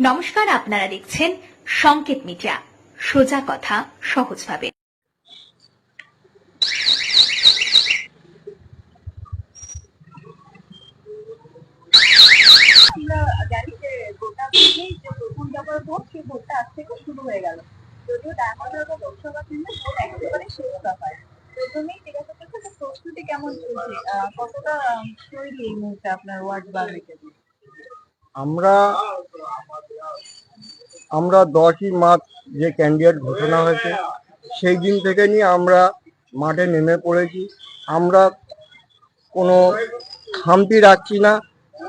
নমস্কার আপনারা দেখছেন সংকেত মিডিয়া। সোজা কথা সহজভাবে। আমরা জানি যে গোটা দেশেই যে প্রথম দফার ভোট সেই ভোটটা আজ থেকে শুরু হয়ে গেল। যদিও ডায়মন্ডহারবার লোকসভা কেন্দ্রে ভোট একেবারে শেষ দফায়। প্রথমেই জিজ্ঞাসা করতে যে প্রস্তুতি কেমন চলছে? আহ, কতটা তৈরি এই মুহূর্তে আপনার ওয়ার্ড বা আমরা আমরা দশই মার্চ যে ক্যান্ডিডেট ঘোষণা হয়েছে, সেই দিন থেকে নিয়ে আমরা মাঠে নেমে পড়েছি। আমরা কোনো খামতি রাখছি না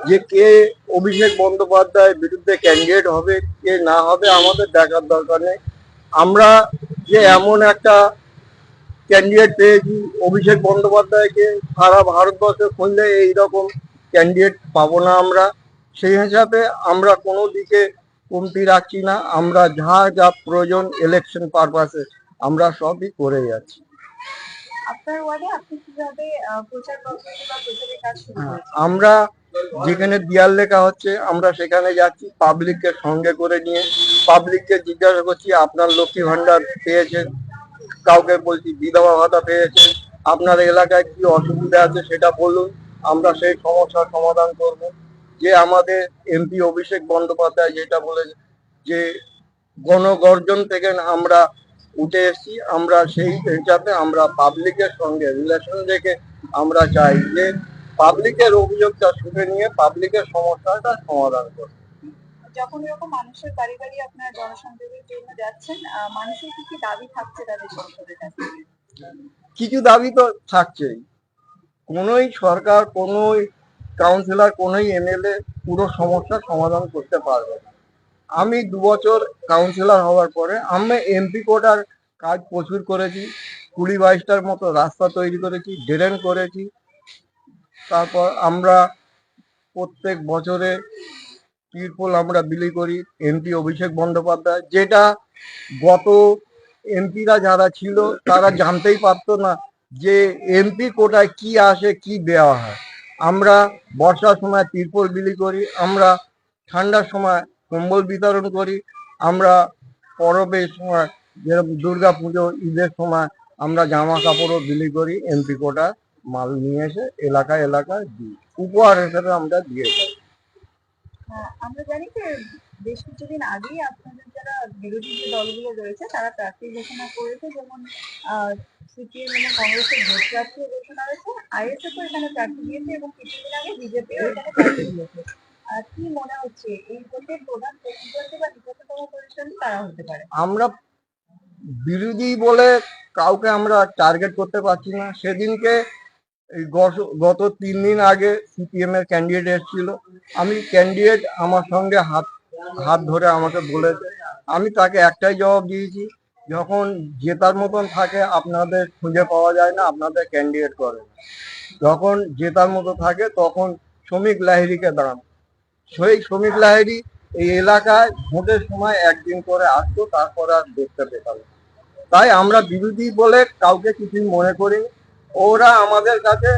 যে কে অভিষেক বন্দ্যোপাধ্যায়ের বিরুদ্ধে ক্যান্ডিডেট হবে, কে না হবে, আমাদের দেখার দরকার নেই। আমরা যে এমন একটা ক্যান্ডিডেট পেয়েছি, অভিষেক বন্দ্যোপাধ্যায়কে সারা ভারতবর্ষে খুঁজলে এইরকম ক্যান্ডিডেট পাবো না আমরা। সেই হিসাবে আমরা কোনো দিকে কমতি রাখছি না আমরা যা যা প্রয়োজন ইলেকশন পারপাসে আমরা সবই করে যাচ্ছি। হ্যাঁ, আমরা যেখানে দিয়াল লেখা হচ্ছে আমরা সেখানে যাচ্ছি পাবলিককে সঙ্গে করে নিয়ে পাবলিককে জিজ্ঞাসা করছি আপনার লক্ষ্মী ভান্ডার পেয়েছেন? কাউকে বলছি বিধবা ভাতা পেয়েছেন? আপনার এলাকায় কি অসুবিধা আছে সেটা বলুন আমরা সেই সমস্যার সমাধান করব। যে আমাদের এমপি অভিষেক বন্দ্যোপাধ্যায় যেটা বলে যে গণগর্জন থেকে আমরা উঠে এসেছি আমরা সেই হিসাবে আমরা পাবলিকের সঙ্গে রিলেশন রেখে আমরা চাই যে পাবলিকের অভিযোগটা শুনে নিয়ে পাবলিকের সমস্যাটা সমাধান যখন এরকম মানুষের বাড়ি বাড়ি আপনার জনসংযোগের জন্য যাচ্ছেন মানুষের কি কি দাবি থাকছে তাদের সংসদের কাছে? কিছু দাবি তো থাকছেই। কোনোই সরকার কোনোই কাউন্সিলর কোনোই এমএলএ পুরো সমস্যার সমাধান করতে পারবে না। আমি দু বছর কাউন্সিলর হওয়ার পরে আমরা এমপি কোটার কাজ প্রচুর করেছি, কুড়ি বাইশটার মতো রাস্তা তৈরি করেছি ড্রেন করেছি। তারপর আমরা প্রত্যেক বছরে তিরপল আমরা বিলি করি এমপি অভিষেক বন্দ্যোপাধ্যায়। যেটা গত এমপিরা যারা ছিল, তারা জানতেই পারতো না যে এমপি কোটায় কি আসে, কি দেওয়া হয়। আমরা বর্ষার সময় তিরপল বিলি করি আমরা ঠান্ডার সময় কম্বল বিতরণ করি আমরা পরবের সময় যেরকম দুর্গা পুজো ঈদের সময় আমরা জামা কাপড়ও বিলি করি এমপি কোটা মাল নিয়ে এসে এলাকা এলাকায় দিই উপহার হিসেবে আমরা দিয়ে থাকি। আহ, আমরা জানি যে বেশ কিছুদিন আগেই আপনাদের যারা বিরোধী যে দলগুলো রয়েছে তারা প্রার্থী ঘোষণা করেছে যেমন সিপিএম এবং কংগ্রেসের ভোট প্রার্থী ঘোষণা হয়েছে। আইএসএফ এখানে প্রার্থী দিয়েছে এবং কিছুদিন আগে বিজেপিও এখানে প্রার্থী দিয়েছে। কি মনে হচ্ছে, এই প্রধান প্রতিদ্বন্দ্বী বা নিকটতম কারা হতে পারে? আমরা বিরোধী বলে কাউকে আমরা টার্গেট করতে পারছি না। সেদিনকে গত তিন দিন আগে সিপিএম এর ক্যান্ডিডেট এসেছিল। আমি ক্যান্ডিডেট আমার সঙ্গে হাত হাত ধরে আমাকে বলেছে। আমি তাকে একটাই জবাব দিয়েছি যখন জেতার মতন থাকে, আপনাদের খুঁজে পাওয়া যায় না, আপনাদের ক্যান্ডিডেট করে। যখন জেতার মতো থাকে, তখন শ্রমিক লাহিড়িকে দাঁড়ান সেই শ্রমিক লাহিড়ি এই এলাকায় ভোটের সময় একদিন করে আসতো, তারপর আর দেখতে পেতাম। তাই আমরা বিরোধী বলে কাউকে কিছু মনে করি ওরা আমাদের কাছে,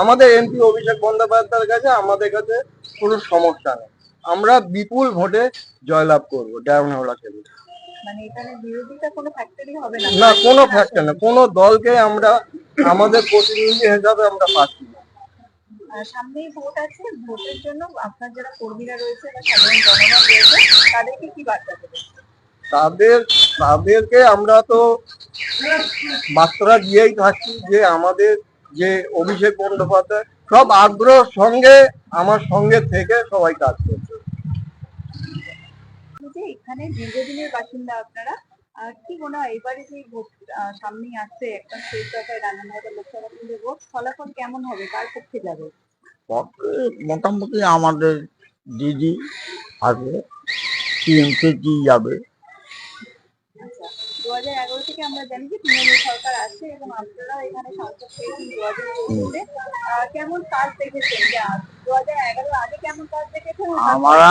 আমাদের এমপি অভিষেক বন্দ্যোপাধ্যায়ের কাছে আমাদের কাছে কোনো সমস্যা নেই আমরা বিপুল ভোটে জয়লাভ করব, ডায়মন্ড হাওড়া খেলে মানে এখানে বিরোধিতা কোনো ফ্যাক্টরি হবে না। না কোনো ফ্যাক্টর না। কোনো দলকে আমরা আমাদের প্রতিনিধি হিসাবে আমরা পাচ্ছি না। সামনেই ভোট আছে। ভোটের জন্য আপনার যারা কর্মীরা রয়েছে বা সাধারণ জনগণ রয়েছে তাদেরকে কি বার্তা দেবেন? তাদের তাদেরকে আমরা তো বার্তা দিয়েই থাকছি যে আমাদের যে অভিষেক বন্দ্যোপাধ্যায় সব আগ্রহ সঙ্গে আমার সঙ্গে থেকে সবাই কাজ করছে। যে এখানে দীর্ঘদিনের বাসিন্দা আপনারা কি মনে হয় এবারে যে ভোট সামনেই আসছে একটা শেষ দফায় রান্নাঘাটা লোকসভা কেন্দ্রে ভোট ফলাফল কেমন হবে? কার পক্ষে যাবে? মোটামুটি আমাদের দিদি আছে টিএমকে কি যাবে। আচ্ছা দু হাজার এগারো থেকে আমরা জানি যে তৃণমূল সরকার আসছে এবং আপনারা এখানে সংসদ পেয়েছেন দু হাজার চৌদ্দতে কেমন কাজ দেখেছেন? যে দু হাজার এগারো আগে কেমন কাজ দেখেছেন? আমরা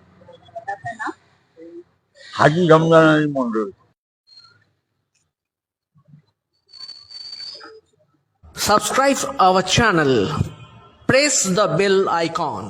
Haji Ramzan Ali Mandal subscribe our channel press the bell icon